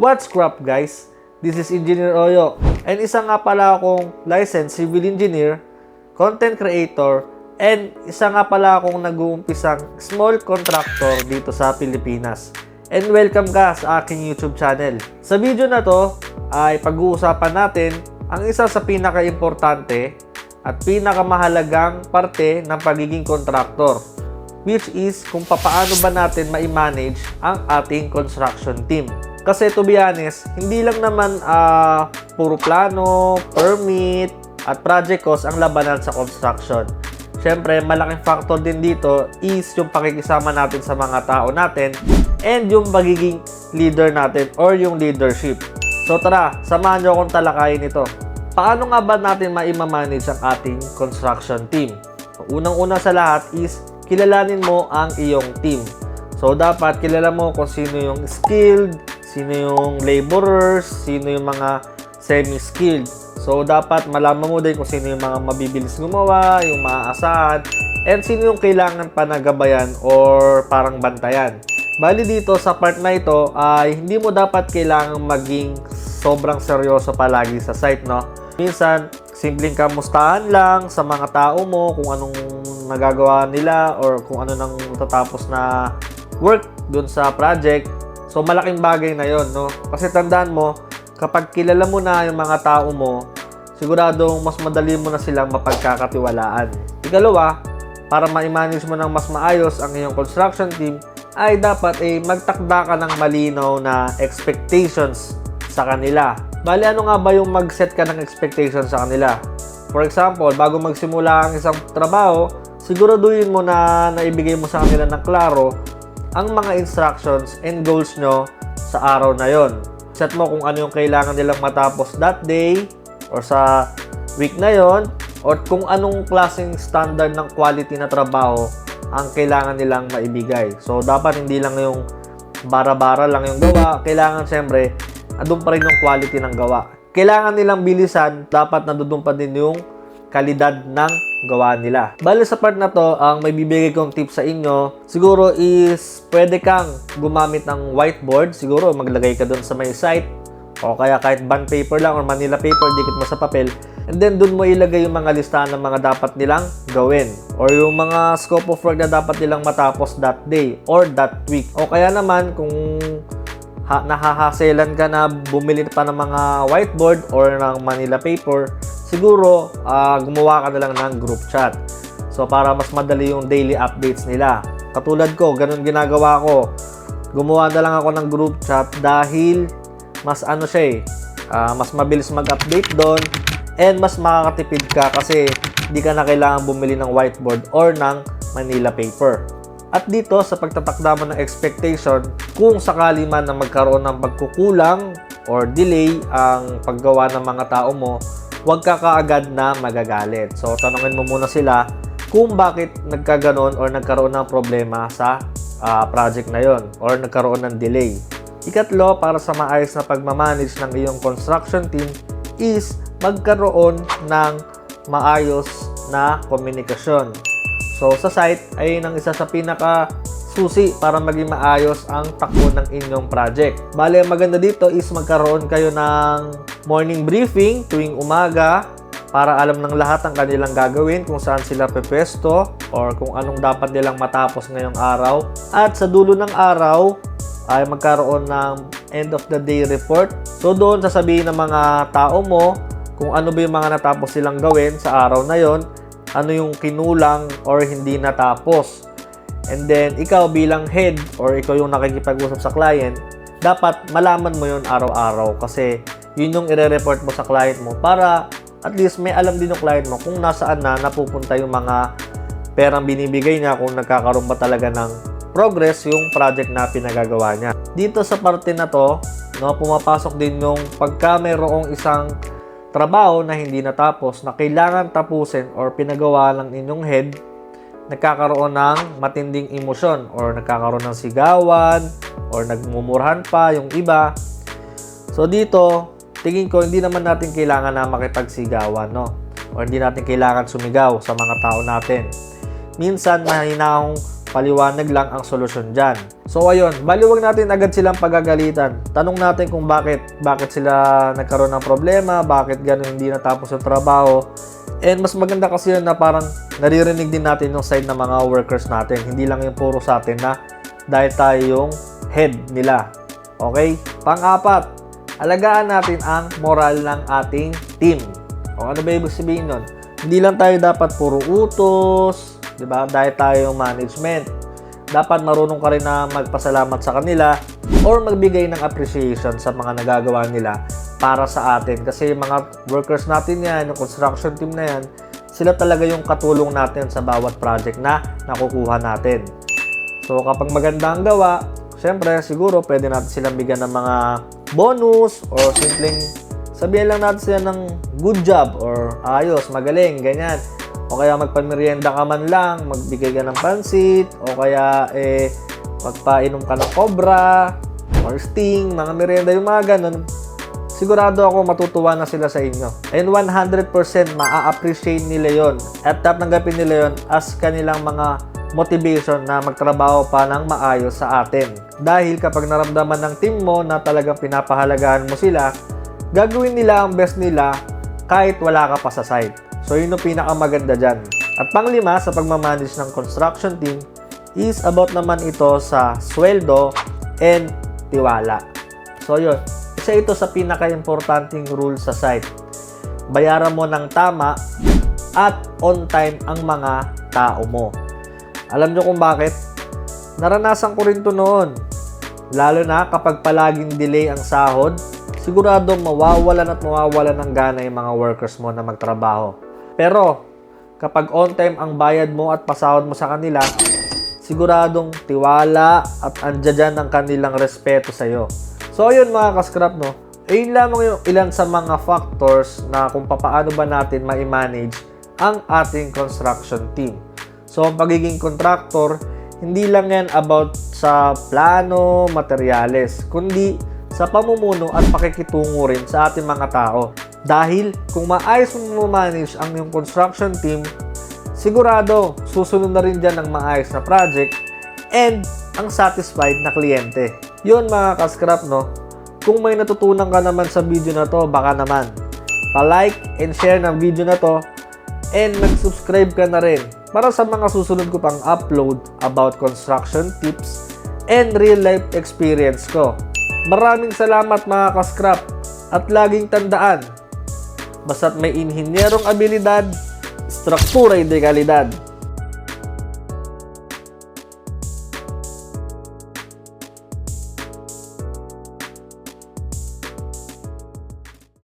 What's crap guys? This is Engineer Oyo. And isa nga pala akong licensed civil engineer, content creator, and isa nga pala akong nag-uumpisang small contractor dito sa Pilipinas. And welcome ka sa aking YouTube channel. Sa video na to ay pag-uusapan natin ang isa sa pinaka-importante at pinakamahalagang parte ng pagiging contractor which is kung papaano ba natin ma-manage ang ating construction team. Kasi to be honest, hindi lang naman ah, puro plano, permit, at project cost ang labanan sa construction. Siyempre, malaking factor din dito is yung pakikisama natin sa mga tao natin and yung pagiging leader natin or yung leadership. So tara, samahan nyo akong talakayin ito. Paano nga ba natin ma-manage ang ating construction team? Unang-una sa lahat is kilalanin mo ang iyong team. So dapat kilala mo kung sino yung skilled, sino yung laborers, sino yung mga semi-skilled. So dapat malaman mo din kung sino yung mga mabibilis gumawa, yung maaasahan, and sino yung kailangan panagabayan or parang bantayan. Bali dito sa part na ito ay hindi mo dapat kailangang maging sobrang seryoso palagi sa site, no? Minsan, simpleng kamustahan lang sa mga tao mo kung anong nagagawa nila or kung ano nang tatapos na work dun sa project. So, malaking bagay na yon no? Kasi tandaan mo, kapag kilala mo na yung mga tao mo, siguradong mas madali mo na silang mapagkakatiwalaan. Ikalawa, para ma-manage mo ng mas maayos ang iyong construction team, ay dapat eh, magtakda ka ng malinaw na expectations sa kanila. Bali, ano nga ba yung mag-set ka ng expectations sa kanila? For example, bago magsimula ang isang trabaho, siguraduhin mo na naibigay mo sa kanila ng klaro ang mga instructions and goals nyo sa araw na yon. Set mo kung ano yung kailangan nilang matapos that day or sa week na yon or kung anong klaseng standard ng quality na trabaho ang kailangan nilang maibigay. So, dapat hindi lang yung bara-bara lang yung gawa. Kailangan, siyempre, andun pa rin yung quality ng gawa. Kailangan nilang bilisan, dapat nandun pa din yung kalidad ng gawa nila. Bali sa part na to, ang may bibigay kong tip sa inyo, siguro is pwede kang gumamit ng whiteboard. Siguro maglagay ka doon sa may site o kaya kahit bond paper lang or manila paper, dikit mo sa papel. And then doon mo ilagay yung mga listahan ng mga dapat nilang gawin or yung mga scope of work na dapat nilang matapos that day or that week. O kaya naman kung ha, nahahaselan ka na bumili pa ng mga whiteboard or ng manila paper, siguro ah, gumawa ka na lang ng group chat. So para mas madali yung daily updates nila. Katulad ko, ganun ginagawa ko. Gumawa na lang ako ng group chat dahil mas ano siya eh, ah, mas mabilis mag-update doon and mas makakatipid ka kasi hindi ka na kailangan bumili ng whiteboard or ng manila paper. At dito sa pagtatakda ng expectation, kung sakali man na magkaroon ng pagkukulang or delay ang paggawa ng mga tao mo, huwag ka kaagad na magagalit. So, tanongin mo muna sila kung bakit nagkaganon or nagkaroon ng problema sa ah, project na yon or nagkaroon ng delay. Ikatlo, para sa maayos na pagmamanage ng iyong construction team is magkaroon ng maayos na komunikasyon. So, sa site ay nang isa sa pinaka susi para maging maayos ang takbo ng inyong project. Bale, ang maganda dito is magkaroon kayo ng morning briefing tuwing umaga para alam ng lahat ang kanilang gagawin, kung saan sila pepwesto or kung anong dapat nilang matapos ngayong araw. At sa dulo ng araw ay magkaroon ng end of the day report. So doon sasabihin ng mga tao mo kung ano ba yung mga natapos silang gawin sa araw na yon, ano yung kinulang or hindi natapos. And then, ikaw bilang head or ikaw yung nakikipag-usap sa client, dapat malaman mo yun araw-araw kasi yun yung ire-report mo sa client mo para at least may alam din yung client mo kung nasaan na napupunta yung mga perang binibigay niya kung nagkakaroon ba talaga ng progress yung project na pinagagawa niya. Dito sa parte na to, no, pumapasok din yung pagka mayroong isang trabaho na hindi natapos na kailangan tapusin or pinagawa lang inyong head, nagkakaroon ng matinding emosyon or nagkakaroon ng sigawan or nagmumurahan pa yung iba. So dito, tingin ko hindi naman natin kailangan na makipagsigawan, no? Or hindi natin kailangan sumigaw sa mga tao natin. Minsan, mahinahong paliwanag lang ang solusyon dyan. So ayun, baliwag natin agad silang pagagalitan. Tanong natin kung bakit, bakit sila nagkaroon ng problema, bakit ganun hindi natapos yung trabaho. And mas maganda kasi yun na parang naririnig din natin yung side ng mga workers natin. Hindi lang yung puro sa atin na dahil tayo yung head nila. Okay? Pang-apat, alagaan natin ang moral ng ating team. O ano ba ibig sabihin nun? Hindi lang tayo dapat puro utos, di ba? Dahil tayo yung management. Dapat marunong ka rin na magpasalamat sa kanila or magbigay ng appreciation sa mga nagagawa nila para sa atin. Kasi yung mga workers natin yan, yung construction team na yan, sila talaga yung katulong natin sa bawat project na nakukuha natin. So kapag maganda ang gawa, syempre siguro pwede natin silang bigyan ng mga bonus or simpleng sabihin lang natin sila ng good job or ayos, magaling, ganyan. O kaya magpamerienda ka man lang, magbigay ka ng pansit, o kaya eh magpainom ka ng cobra or sting, mga merienda, yung mga ganun. Sigurado ako matutuwa na sila sa inyo. And 100% maa-appreciate nila yon at tatanggapin nila yon as kanilang mga motivation na magtrabaho pa ng maayos sa atin. Dahil kapag naramdaman ng team mo na talagang pinapahalagahan mo sila, gagawin nila ang best nila kahit wala ka pa sa site. So yun ang pinakamaganda dyan. At panglima sa pagmamanage ng construction team is about naman ito sa sweldo and tiwala. So yun, isa ito sa pinaka-importanting rule sa site. Bayaran mo ng tama at on time ang mga tao mo. Alam nyo kung bakit? Naranasan ko rin to noon. Lalo na kapag palaging delay ang sahod, sigurado mawawalan at mawawalan ng gana yung mga workers mo na magtrabaho. Pero, kapag on time ang bayad mo at pasahod mo sa kanila, siguradong tiwala at andyan dyan ang kanilang respeto sa iyo. So, ayun mga kaskrap, no? Ayun lamang yung ilan sa mga factors na kung paano ba natin ma-manage ang ating construction team. So, ang pagiging contractor, hindi lang yan about sa plano, materyales, kundi sa pamumuno at pakikitungo rin sa ating mga tao. Dahil kung maayos mo manage ang iyong construction team, sigurado susunod na rin dyan ng maayos na project and ang satisfied na kliyente. Yun mga kaskrap no, kung may natutunan ka naman sa video na to, baka naman pa-like and share ng video na to and mag-subscribe ka na rin para sa mga susunod ko pang upload about construction tips and real life experience ko. Maraming salamat mga kaskrap at laging tandaan, basta't may inhinyerong abilidad, struktura de kalidad.